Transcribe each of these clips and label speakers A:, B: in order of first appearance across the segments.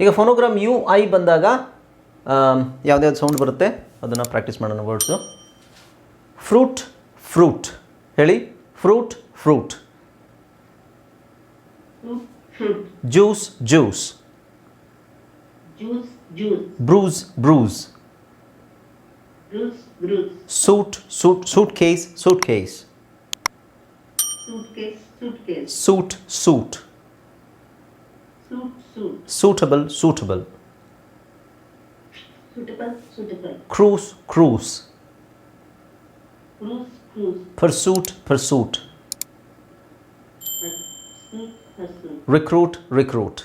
A: ಈಗ phonogram you I ಬಂದಾಗ ಯಾವುದ್ಯಾವ್ದು sound ಬರುತ್ತೆ ಅದನ್ನು ಪ್ರಾಕ್ಟೀಸ್ ಮಾಡೋಣ ವರ್ಡ್ಸು ಫ್ರೂಟ್ ಫ್ರೂಟ್ ಹೇಳಿ
B: fruit fruit
A: fruit, fruit,
B: juice juice
A: juice, juice,
B: bruise bruise
A: bruise, bruise, suit suit
B: suitcase suitcase
A: suitcase, suitcase,
B: suit suit
A: suit, suit,
B: suitable, suitable,
A: cruise cruise
B: cruise, cruise,
A: pursuit pursuit
B: pursuit, pursuit,
A: recruit recruit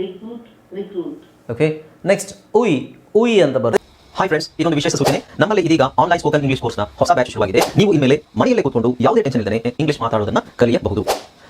B: recruit, recruit.
A: okay next ui. Ui ಅಂತ ಬರುತ್ತೆ. Hi friends ಇದೊಂದು ವಿಶೇಷ ಸೂಚನೆ. ನಮ್ಮಲ್ಲಿ ಇದೀಗ online spoken English ಕೋರ್ಸ್ನ ಹೊಸ batch ಶುರುವಾಗಿದೆ. ನೀವು ಇನ್ಮೇಲೆ ಮನೆಯಲ್ಲೇ ಕೂತ್ಕೊಂಡು ಯಾವುದೇ ಟೆನ್ಷನ್ ಇಲ್ಲದೆ ಇಂಗ್ಲಿಷ್ ಮಾತಾಡೋದನ್ನ ಕಲಿಯಬಹುದು.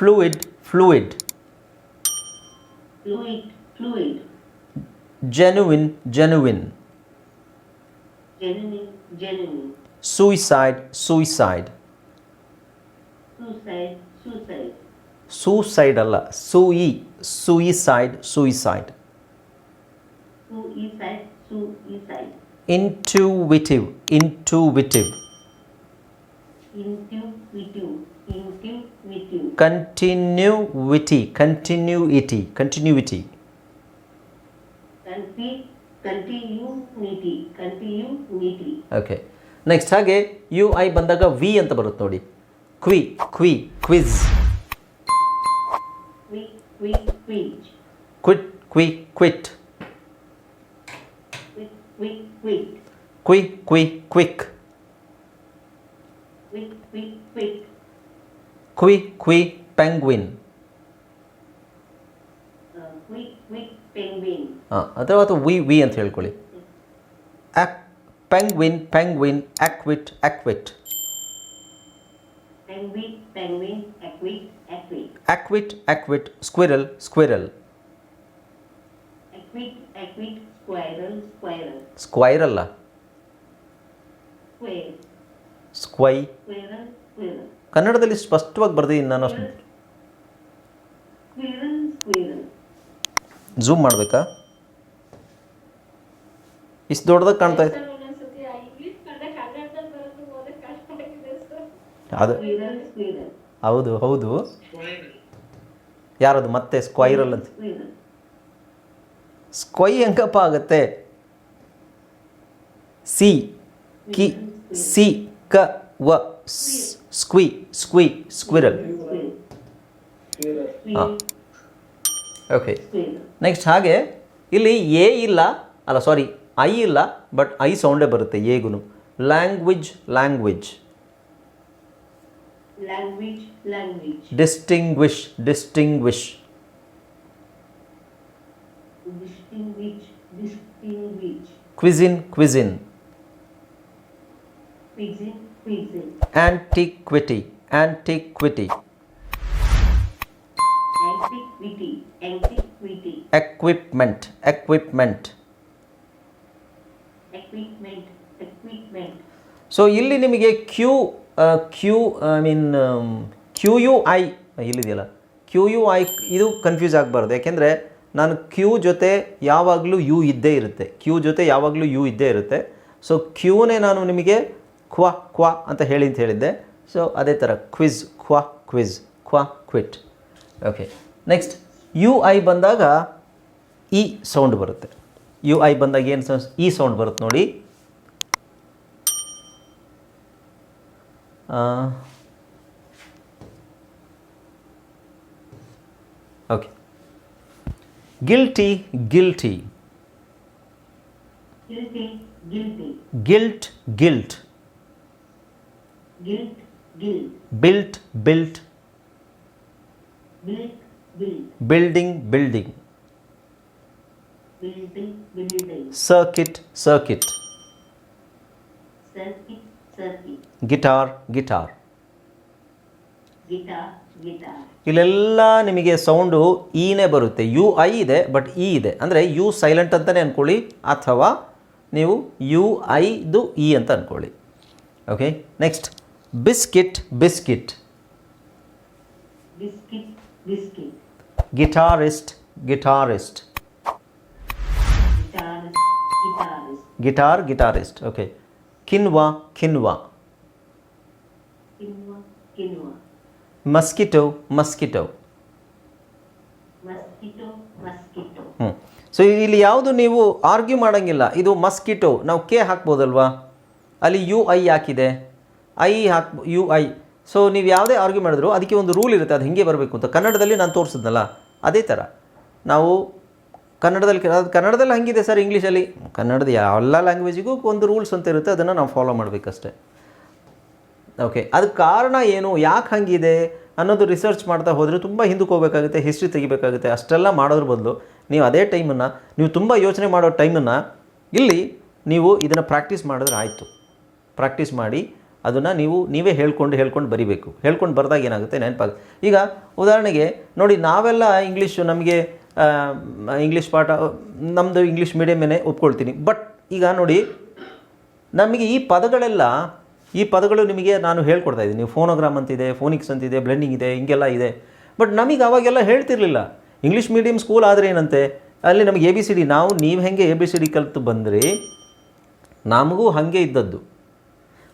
B: Ruin, ruin,
A: fluid fluid
B: fluid, fluid,
A: genuine genuine
B: genuine, genuine,
A: suicide suicide
B: suicide, suicide,
A: suicide ಅಲ್ಲ ಸೂಯಿ suicide suicide
B: suicide, suicide,
A: intuitive intuitive
B: intuitive, intuitive,
A: Continuity continuity continuity
B: conti, continuity, continuity,
A: ಓಕೆ ನೆಕ್ಸ್ಟ್ ಹಾಗೆ U I ಬಂದಾಗ ವಿ ಅಂತ ಬರುತ್ತೆ ನೋಡಿ. ಕ್ವಿ ಕ್ವಿ quiz
B: quick, quick, quick,
A: quit ಕ್ವಿ quit
B: quick, quick, quick,
A: ಕ್ವಿ ಕ್ವಿ ಕ್ವಿಕ್
B: quick, quick, quick,
A: ಕ್ವಿ ಕ್ವಿ penguin
B: uh, quick, quick, penguin,
A: ಹಾಂ ಅಥವಾ ಅಥವಾ ವಿ ವಿ ಅಂತ ಹೇಳ್ಕೊಳ್ಳಿ ಆಕ್ penguin penguin equid equid
B: penguin, penguin, equid, equid,
A: equid equid squirrel squirrel
B: equid, equid, squirrel, squirrel,
A: ಸ್ಕ್ವೈರಲ್ಲ
B: square,
A: ಸ್ಕ್ವೈ
B: squirrel, squirrel,
A: ಕನ್ನಡದಲ್ಲಿ ಸ್ಪಷ್ಟವಾಗಿ ಬರ್ದಿದ್ದೀನಿ ನಾನು ಝೂಮ್ ಮಾಡಬೇಕಾ? ಇಷ್ಟು ದೊಡ್ಡದಾಗಿ ಕಾಣ್ತಾ ಇದೆ
C: ಬರೋದು
A: ಅದು. ಹೌದು ಹೌದು. ಯಾರದು? ಮತ್ತೆ ಸ್ಕ್ವೈರಲ್ ಅಂತ. ಸ್ಕ್ವೈ ಹೆಂಗಪ್ಪ ಆಗುತ್ತೆ? ಸಿ. ಕಿ. ಸಿ. ಕ. ವ. ಸ್ಕ್ವಿ ಸ್ಕ್ವಿ ಸ್ಕ್ವಿರಲ್
B: squirrel,
A: ಹಾಂ ಓಕೆ
B: squirrel,
A: ನೆಕ್ಸ್ಟ್ ಹಾಗೆ ಇಲ್ಲಿ ಎ ಇಲ್ಲ ಅಲ್ಲ ಸಾರಿ ಐ ಇಲ್ಲ ಬಟ್ ಐ ಸೌಂಡೇ ಬರುತ್ತೆ ಎಗುನು
B: language language
A: language, language,
B: distinguish distinguish distinguish, distinguish,
A: antiquity antiquity
B: antiquity, antiquity,
A: equipment equipment
B: equipment, equipment,
A: so ಇಲ್ಲಿ ನಿಮಗೆ Q Q I mean Q U I ಇಲ್ಲಿದೆಯಲ್ಲ? Q U I ಇದು confuse ಆಗಬಾರ್ದು. ಯಾಕೆಂದರೆ ನಾನು Q ಜೊತೆ ಯಾವಾಗಲೂ ಯು ಇದ್ದೇ ಇರುತ್ತೆ. ಕ್ಯೂ ಜೊತೆ ಯಾವಾಗಲೂ ಯು ಇದ್ದೇ ಇರುತ್ತೆ. ಸೊ ಕ್ಯೂನೇ ನಾನು ನಿಮಗೆ ಕ್ವಾ ಕ್ವ ಅಂತ ಹೇಳಿ ಅಂತ ಹೇಳಿದ್ದೆ. ಸೊ ಅದೇ ಥರ ಕ್ವಿಜ್ ಕ್ವ quiz ಕ್ವ quit okay next U I ಬಂದಾಗ ಇ ಸೌಂಡ್ ಬರುತ್ತೆ. ಯು ಐ ಬಂದಾಗ ಏನು ಸೌಂಡ್ ಇ ಸೌಂಡ್ ಬರುತ್ತೆ ನೋಡಿ. Okay
B: guilty guilty guilt guilt built, built,
A: building building
B: building, building.
A: Circuit circuit
B: Circuit, circuit.
A: Guitar guitar
B: Guitar, guitar.
A: ಇಲ್ಲೆಲ್ಲ ನಿಮಗೆ sound ಈನೇ ಬರುತ್ತೆ. ಯು ಐ ಇದೆ ಬಟ್ ಇ ಇದೆ. ಅಂದರೆ ಯು ಸೈಲೆಂಟ್ ಅಂತಲೇ ಅಂದ್ಕೊಳ್ಳಿ ಅಥವಾ ನೀವು ಯು ಐದು ಇ ಅಂತ ಅಂದ್ಕೊಳ್ಳಿ okay next biscuit biscuit
B: Biscuit, biscuit.
A: Guitarist guitarist
B: Guitarist, guitarist.
A: guitar guitarist okay quinoa quinoa
B: Quinoa, quinoa.
A: mosquito mosquito
B: Mosquito, mosquito.
A: ಹ್ಞೂ ಸೊ ಇಲ್ಲಿ ಯಾವುದು ನೀವು ಆರ್ಗ್ಯೂ ಮಾಡೋಂಗಿಲ್ಲ ಇದು ಮಸ್ಕಿಟೋ ನಾವು ಕೆ ಹಾಕ್ಬೋದಲ್ವಾ ಅಲ್ಲಿ ಯು ಐ ಹಾಕಿದೆ ಐ ಹಾಕ್ ಯು, ಐ. ಸೊ ನೀವು ಯಾವುದೇ ಆರ್ಗ್ಯೂ ಮಾಡಿದ್ರು ಅದಕ್ಕೆ ಒಂದು ರೂಲ್ ಇರುತ್ತೆ, ಅದು ಹಿಂಗೆ ಬರಬೇಕು ಅಂತ. ಕನ್ನಡದಲ್ಲಿ ನಾನು ತೋರಿಸಿದ್ನಲ್ಲ, ಅದೇ ಥರ. ನಾವು ಕನ್ನಡದಲ್ಲಿ, ಅದು ಕನ್ನಡದಲ್ಲಿ ಹಂಗಿದೆ ಸರ್ ಇಂಗ್ಲೀಷಲ್ಲಿ ಕನ್ನಡದ ಎಲ್ಲ ಲ್ಯಾಂಗ್ವೇಜಿಗೂ ಒಂದು ರೂಲ್ಸ್ ಅಂತ ಇರುತ್ತೆ, ಅದನ್ನು ನಾವು ಫಾಲೋ ಮಾಡಬೇಕಷ್ಟೆ. ಓಕೆ ಅದಕ್ಕೆ ಕಾರಣ ಏನು, ಯಾಕೆ ಹಂಗಿದೆ ಅನ್ನೋದು ರಿಸರ್ಚ್ ಮಾಡ್ತಾ ಹೋದರೆ ತುಂಬ ಹಿಂದಕ್ಕೆ ಹೋಗಬೇಕಾಗುತ್ತೆ ಹಿಸ್ಟ್ರಿ ತೆಗಿಬೇಕಾಗುತ್ತೆ, ಅಷ್ಟೆಲ್ಲ ಮಾಡೋದ್ರ ಬದಲು ನೀವು ಅದೇ ಟೈಮನ್ನು ನೀವು ತುಂಬ ಯೋಚನೆ ಮಾಡೋ ಟೈಮನ್ನು ಇಲ್ಲಿ ನೀವು ಇದನ್ನು ಪ್ರಾಕ್ಟೀಸ್ ಮಾಡಿದ್ರೆ ಆಯಿತು. ಪ್ರಾಕ್ಟೀಸ್ ಮಾಡಿ ಅದನ್ನು ನೀವು ನೀವೇ ಹೇಳ್ಕೊಂಡು ಹೇಳ್ಕೊಂಡು ಬರಿಬೇಕು. ಹೇಳ್ಕೊಂಡು ಬರೆದಾಗ ಏನಾಗುತ್ತೆ ನೆನಪಾಗ, ಈಗ ಉದಾಹರಣೆಗೆ ನೋಡಿ ನಾವೆಲ್ಲ ಇಂಗ್ಲೀಷು ನಮಗೆ ಇಂಗ್ಲೀಷ್ ಪಾಠ ನಮ್ಮದು ಇಂಗ್ಲೀಷ್ ಮೀಡಿಯಮೇ ಒಪ್ಕೊಳ್ತೀನಿ. ಬಟ್ ಈಗ ನೋಡಿ ನಮಗೆ ಈ ಪದಗಳೆಲ್ಲ, ಈ ಪದಗಳು ನಿಮಗೆ ನಾನು ಹೇಳ್ಕೊಡ್ತಾ ಇದ್ದೀನಿ. ಫೋನೋಗ್ರಾಮ್ ಅಂತಿದೆ, ಫೋನಿಕ್ಸ್ ಅಂತಿದೆ, ಬ್ಲೆಂಡಿಂಗ್ ಇದೆ, ಹಿಂಗೆಲ್ಲ ಇದೆ. ಬಟ್ ನಮಗೆ ಅವಾಗೆಲ್ಲ ಹೇಳ್ತಿರ್ಲಿಲ್ಲ. ಇಂಗ್ಲೀಷ್ ಮೀಡಿಯಮ್ ಸ್ಕೂಲ್ ಆದರೆ ಏನಂತೆ? ಅಲ್ಲಿ ನಮಗೆ ಎ ಬಿ ಸಿ ಡಿ ನಾವು ನೀವು ಹೆಂಗೆ ಎ ಬಿ ಸಿ ಡಿ ಕಲಿತು ಬಂದ್ರಿ, ನಮಗೂ ಹಾಗೆ ಇದ್ದದ್ದು.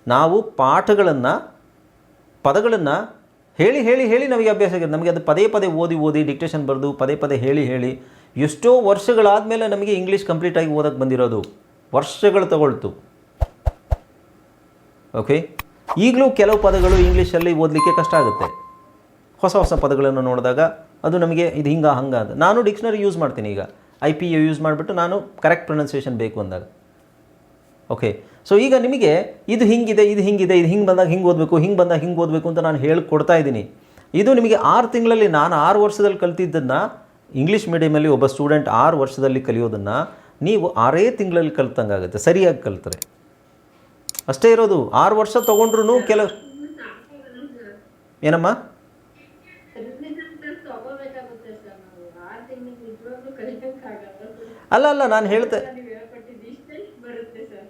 A: ನಾವು ಪಾಠಗಳನ್ನು, ಪದಗಳನ್ನು ಹೇಳಿ ಹೇಳಿ ಹೇಳಿ ನಮಗೆ ಅಭ್ಯಾಸ ಆಗಿದೆ. ನಮಗೆ ಅದು ಪದೇ ಪದೇ ಓದಿ ಓದಿ ಡಿಕ್ಟೇಷನ್ ಬರೆದು ಪದೇ ಪದೇ ಹೇಳಿ ಹೇಳಿ ಎಷ್ಟೋ ವರ್ಷಗಳಾದಮೇಲೆ ನಮಗೆ ಇಂಗ್ಲೀಷ್ ಕಂಪ್ಲೀಟಾಗಿ ಓದಕ್ಕೆ ಬಂದಿರೋದು. ವರ್ಷಗಳು ತಗೊಳ್ತು. ಓಕೆ ಈಗಲೂ ಕೆಲವು ಪದಗಳು ಇಂಗ್ಲೀಷಲ್ಲಿ ಓದಲಿಕ್ಕೆ ಕಷ್ಟ ಆಗುತ್ತೆ. ಹೊಸ ಹೊಸ ಪದಗಳನ್ನು ನೋಡಿದಾಗ ಅದು ನಮಗೆ ಇದು ಹಿಂಗೆ, ಹಂಗೆ ಅಂತ. ನಾನು ಡಿಕ್ಷನರಿ ಯೂಸ್ ಮಾಡ್ತೀನಿ ಈಗ. ಐ ಪಿ ಯು ಯೂಸ್ ಮಾಡಿಬಿಟ್ಟು ನಾನು ಕರೆಕ್ಟ್ ಪ್ರೊನೌನ್ಸಿಯೇಷನ್ ಬೇಕು ಅಂದಾಗ. ಓಕೆ ಸೊ ಈಗ ನಿಮಗೆ ಇದು ಹಿಂಗಿದೆ ಇದು ಹಿಂಗಿದೆ, ಇದು ಹಿಂಗೆ ಬಂದಾಗ ಹಿಂಗೆ ಓದಬೇಕು, ಹಿಂಗೆ ಬಂದಾಗ ಹಿಂಗೆ ಓದಬೇಕು ಅಂತ ನಾನು ಹೇಳಿಕೊಡ್ತಾ ಇದ್ದೀನಿ. ಇದು ನಿಮಗೆ ಆರು ತಿಂಗಳಲ್ಲಿ ನಾನು ಆರು ವರ್ಷದಲ್ಲಿ ಕಲ್ತಿದ್ದನ್ನು ಇಂಗ್ಲೀಷ್ ಮೀಡಿಯಮಲ್ಲಿ ಒಬ್ಬ ಸ್ಟೂಡೆಂಟ್ ಆರು ವರ್ಷದಲ್ಲಿ ಕಲಿಯೋದನ್ನು ನೀವು ಆರೇ ತಿಂಗಳಲ್ಲಿ ಕಲ್ತಂಗಾಗುತ್ತೆ ಸರಿಯಾಗಿ ಕಲಿತರೆ. ಅಷ್ಟೇ ಇರೋದು, ಆರು ವರ್ಷ ತೊಗೊಂಡ್ರು ಕೆಲವು ಏನಮ್ಮ? ಅಲ್ಲ ಅಲ್ಲ, ನಾನು ಹೇಳ್ತೆ
C: ನೀವು ಹೇಳ್ಕೊಟ್ಟಿದ್ದು ಇಷ್ಟೇ ಬರುತ್ತೆ ಸರ್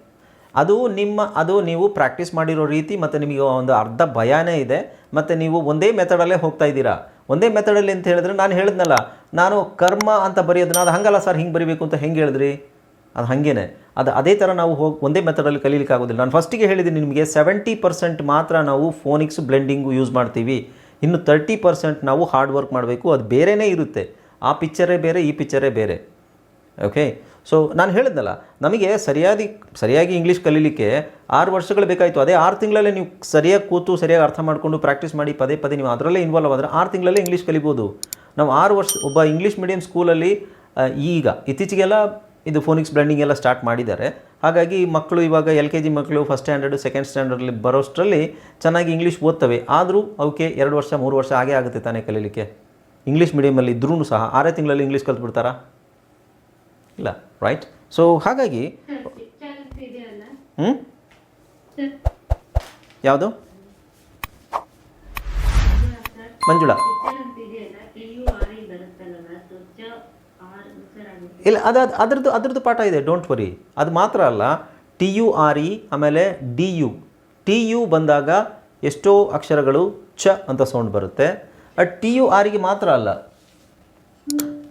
A: ಅದು ನಿಮ್ಮ, ಅದು ನೀವು ಪ್ರಾಕ್ಟೀಸ್ ಮಾಡಿರೋ ರೀತಿ ಮತ್ತು ನಿಮಗೆ ಒಂದು ಅರ್ಧ ಭಯನೇ ಇದೆ. ಮತ್ತು ನೀವು ಒಂದೇ ಮೆಥಡಲ್ಲೇ ಹೋಗ್ತಾ ಇದ್ದೀರಾ? ಒಂದೇ ಮೆಥಡಲ್ಲಿ ಅಂತ ಹೇಳಿದ್ರೆ ನಾನು ಹೇಳಿದ್ನಲ್ಲ, ನಾನು ಕರ್ಮ ಅಂತ ಬರೆಯೋದನ್ನ ಅದು ಹಂಗಲ್ಲ ಸರ್ ಹಿಂಗೆ ಬರಿಬೇಕು ಅಂತ ಹೆಂಗೆ ಹೇಳಿದ್ರಿ? ಅದು ಹಾಗೇನೆ. ಅದು ಅದೇ ಥರ ನಾವು ಹೋಗಿ, ಒಂದೇ ಮೆಥಡಲ್ಲಿ ಕಲೀಲಿಕ್ಕೆ ಆಗೋದಿಲ್ಲ. ನಾನು ಫಸ್ಟಿಗೆ ಹೇಳಿದ್ದೀನಿ ನಿಮಗೆ ಸೆವೆಂಟಿ ಪರ್ಸೆಂಟ್ ಮಾತ್ರ ನಾವು ಫೋನಿಕ್ಸ್ ಬ್ಲೆಂಡಿಂಗು ಯೂಸ್ ಮಾಡ್ತೀವಿ. ಇನ್ನು ತರ್ಟಿ ಪರ್ಸೆಂಟ್ ನಾವು ಹಾರ್ಡ್ ವರ್ಕ್ ಮಾಡಬೇಕು. ಅದು ಬೇರೆಯೇ ಇರುತ್ತೆ. ಆ ಪಿಕ್ಚರೇ ಬೇರೆ, ಈ ಪಿಕ್ಚರೇ ಬೇರೆ. ಓಕೆ ಸೊ ನಾನು ಹೇಳಿದ್ನಲ್ಲ, ನಮಗೆ ಸರಿಯಾದ, ಸರಿಯಾಗಿ ಇಂಗ್ಲೀಷ್ ಕಲೀಲಿಕ್ಕೆ ಆರು ವರ್ಷಗಳು ಬೇಕಾಯಿತು. ಅದೇ ಆರು ತಿಂಗಳಲ್ಲೇ ನೀವು ಸರಿಯಾಗಿ ಕೂತು, ಸರಿಯಾಗಿ ಅರ್ಥ ಮಾಡಿಕೊಂಡು ಪ್ರಾಕ್ಟೀಸ್ ಮಾಡಿ ಪದೇ ಪದೇ ನೀವು ಅದರಲ್ಲೇ ಇನ್ವಾಲ್ವ್ ಆದರೆ ಆರು ತಿಂಗಳಲ್ಲೇ ಇಂಗ್ಲೀಷ್ ಕಲಿಬೋದು. ನಾವು ಆರು ವರ್ಷ, ಒಬ್ಬ ಇಂಗ್ಲೀಷ್ ಮೀಡಿಯಂ ಸ್ಕೂಲಲ್ಲಿ ಈಗ ಇತ್ತೀಚೆಗೆಲ್ಲ ಇದು ಫೋನಿಕ್ಸ್ ಬ್ಲೆಂಡಿಂಗ್ ಎಲ್ಲ ಸ್ಟಾರ್ಟ್ ಮಾಡಿದ್ದಾರೆ. ಹಾಗಾಗಿ ಮಕ್ಕಳು ಇವಾಗ ಎಲ್ ಕೆ ಜಿ ಮಕ್ಕಳು ಫಸ್ಟ್ ಸ್ಟ್ಯಾಂಡರ್ಡ್ ಸೆಕೆಂಡ್ ಸ್ಟ್ಯಾಂಡರ್ಡಲ್ಲಿ ಬರೋಷ್ಟರಲ್ಲಿ ಚೆನ್ನಾಗಿ ಇಂಗ್ಲೀಷ್ ಓದ್ತವೆ. ಆದರೂ ಅವಕ್ಕೆ ಎರಡು ವರ್ಷ, ಮೂರು ವರ್ಷ ಆಗೇ ಆಗುತ್ತೆ ತಾನೇ ಕಲೀಲಿಕ್ಕೆ. ಇಂಗ್ಲೀಷ್ ಮೀಡಿಯಮಲ್ಲಿ ಇದ್ರೂ ಸಹ, ಆರೇ ತಿಂಗಳಲ್ಲಿ ಇಂಗ್ಲೀಷ್ ಕಲ್ತ್ಬಿಡ್ತಾರಾ? ಇಲ್ಲ ರೈಟ್ ಸೊ ಹಾಗಾಗಿ ಹ್ಞೂ ಯಾವುದು? ಮಂಜುಳಾ. ಇಲ್ಲ, ಅದು ಅದು ಅದ್ರದ್ದು ಅದ್ರದ್ದು ಪಾಠ ಇದೆ ಡೋಂಟ್ ವರಿ ಅದು ಮಾತ್ರ ಅಲ್ಲ ಟಿ ಯು ಆರ್ ಇ ಆಮೇಲೆ ಡಿ ಯು ಟಿ ಯು ಬಂದಾಗ ಎಷ್ಟೋ ಅಕ್ಷರಗಳು ಚ ಅಂತ ಸೌಂಡ್ ಬರುತ್ತೆ. ಅದು ಟಿ ಯು ಆರಿಗೆ ಮಾತ್ರ ಅಲ್ಲ.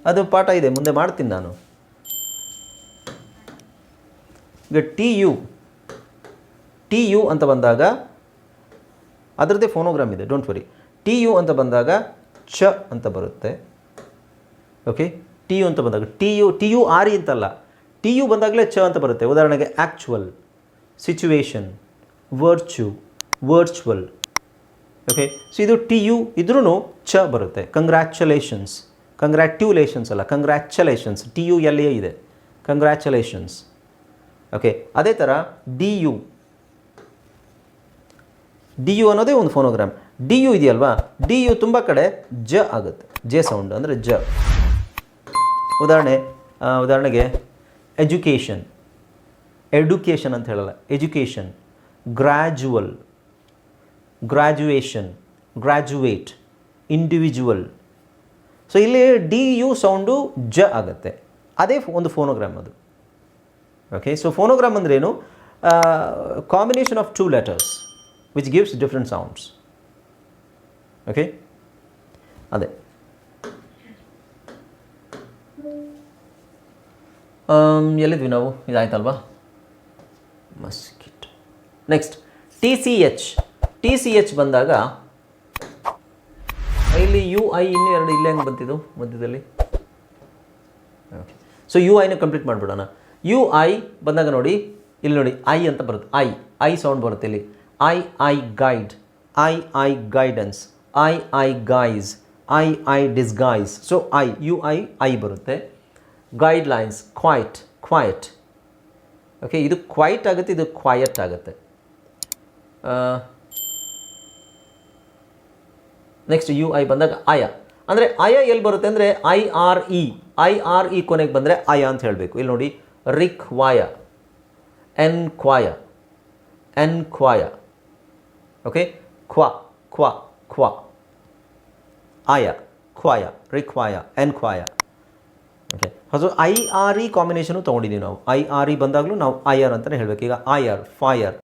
A: ಅದು ಪಾಠ ಇದೆ, ಮುಂದೆ ಮಾಡ್ತೀನಿ ನಾನು. ಈಗ ಟಿ ಯು. ಟಿ ಯು ಅಂತ ಬಂದಾಗ ಅದರದ್ದೇ ಫೋನೋಗ್ರಾಮ್ ಇದೆ ಡೋಂಟ್ ವರಿ ಟಿ ಯು ಅಂತ ಬಂದಾಗ ಚ ಅಂತ ಬರುತ್ತೆ. ಓಕೆ ಟಿ ಯು ಅಂತ ಬಂದಾಗ ಟಿ ಯು ಟಿ ಯು ಆರಿ ಅಂತಲ್ಲ. ಟಿ ಯು ಬಂದಾಗಲೇ ಚ ಅಂತ ಬರುತ್ತೆ. ಉದಾಹರಣೆಗೆ ಆ್ಯಕ್ಚುವಲ್ ಸಿಚುವೇಶನ್ ವರ್ಚು ವರ್ಚುವಲ್ ಓಕೆ ಸೊ ಇದು ಟಿ ಯು ಇದ್ರೂ ಚ ಬರುತ್ತೆ. ಕಂಗ್ರ್ಯಾಚುಲೇಷನ್ಸ್ ಕಂಗ್ರ್ಯಾಟ್ಯುಲೇಷನ್ಸ್ ಅಲ್ಲ. ಕಂಗ್ರ್ಯಾಚುಲೇಷನ್ಸ್ ಟಿ ಯು ಎಲ್ ಇದೆ. ಕಂಗ್ರ್ಯಾಚುಲೇಷನ್ಸ್ ಓಕೆ ಅದೇ ಥರ ಡಿ ಯು ಡಿ ಯು ಅನ್ನೋದೇ ಒಂದು ಫೋನೋಗ್ರಾಮ್ ಡಿ ಯು ಇದೆಯಲ್ವಾ? ಡಿ ಯು ತುಂಬ ಕಡೆ ಜ ಆಗುತ್ತೆ. ಜೆ ಸೌಂಡ್ ಅಂದರೆ ಜ. ಉದಾಹರಣೆ ಉದಾಹರಣೆಗೆ ಎಜುಕೇಷನ್ ಎಡ್ಯುಕೇಷನ್ ಅಂತ ಹೇಳಲ್ಲ. Education gradual graduation graduate individual so ಇಲ್ಲಿ ಡಿ ಯು ಸೌಂಡು ಜ ಆಗುತ್ತೆ. ಅದೇ ಒಂದು ಫೋನೋಗ್ರಾಮ್ ಅದು. ಓಕೆ ಸೊ ಫೋನೋಗ್ರಾಮ್ ಅಂದ್ರೇನು combination of two letters which gives different sounds okay ಅದೇ ಎಲ್ಲಿದ್ವಿ ನಾವು? ಇದಾಯ್ತಲ್ವಾ mosquito next T C H T C H ಬಂದಾಗ ಇಲ್ಲಿ ಯು ಐ ಇನ್ನೂ ಎರಡು ಇಲ್ಲೇ ಹೆಂಗೆ ಬಂತಿದ್ದು ಮಧ್ಯದಲ್ಲಿ? ಓಕೆ ಸೊ ಯು ಐನ ಕಂಪ್ಲೀಟ್ ಮಾಡಿಬಿಡೋಣ. ಯು ಐ ಬಂದಾಗ ನೋಡಿ, ಇಲ್ಲಿ ನೋಡಿ, ಐ ಅಂತ ಬರುತ್ತೆ. ಐ ಐ ಸೌಂಡ್ ಬರುತ್ತೆ ಇಲ್ಲಿ. I I guide I I guidance I I guys I I disguise so I U I I ಬರುತ್ತೆ. Guidelines quite quite okay ಇದು ಕ್ವೈಟ್ ಆಗುತ್ತೆ, ಇದು ಕ್ವಾಯಟ್ ಆಗುತ್ತೆ. ನೆಕ್ಸ್ಟ್ ಯು ಐ ಬಂದಾಗ ಆಯ. ಅಂದರೆ ಆಯ ಎಲ್ಲಿ ಬರುತ್ತೆ ಅಂದರೆ I R E I R E ಕೊನೆಗೆ ಬಂದರೆ ಆಯ ಅಂತ ಹೇಳಬೇಕು. ಇಲ್ಲಿ ನೋಡಿ ಎನ್ ಕ್ವಾಯ ಓಕೆ ಕ್ವಾ ಕ್ವಾ ಕ್ವಾ ಆಯ ಕ್ವಾಯ require enquire okay so I R E combination ತೊಗೊಂಡಿದ್ದೀವಿ ನಾವು. ಐ ಆರ್ ಇ ಬಂದಾಗಲೂ ನಾವು ಐ ಐ ಆರ್ ಫೈರ್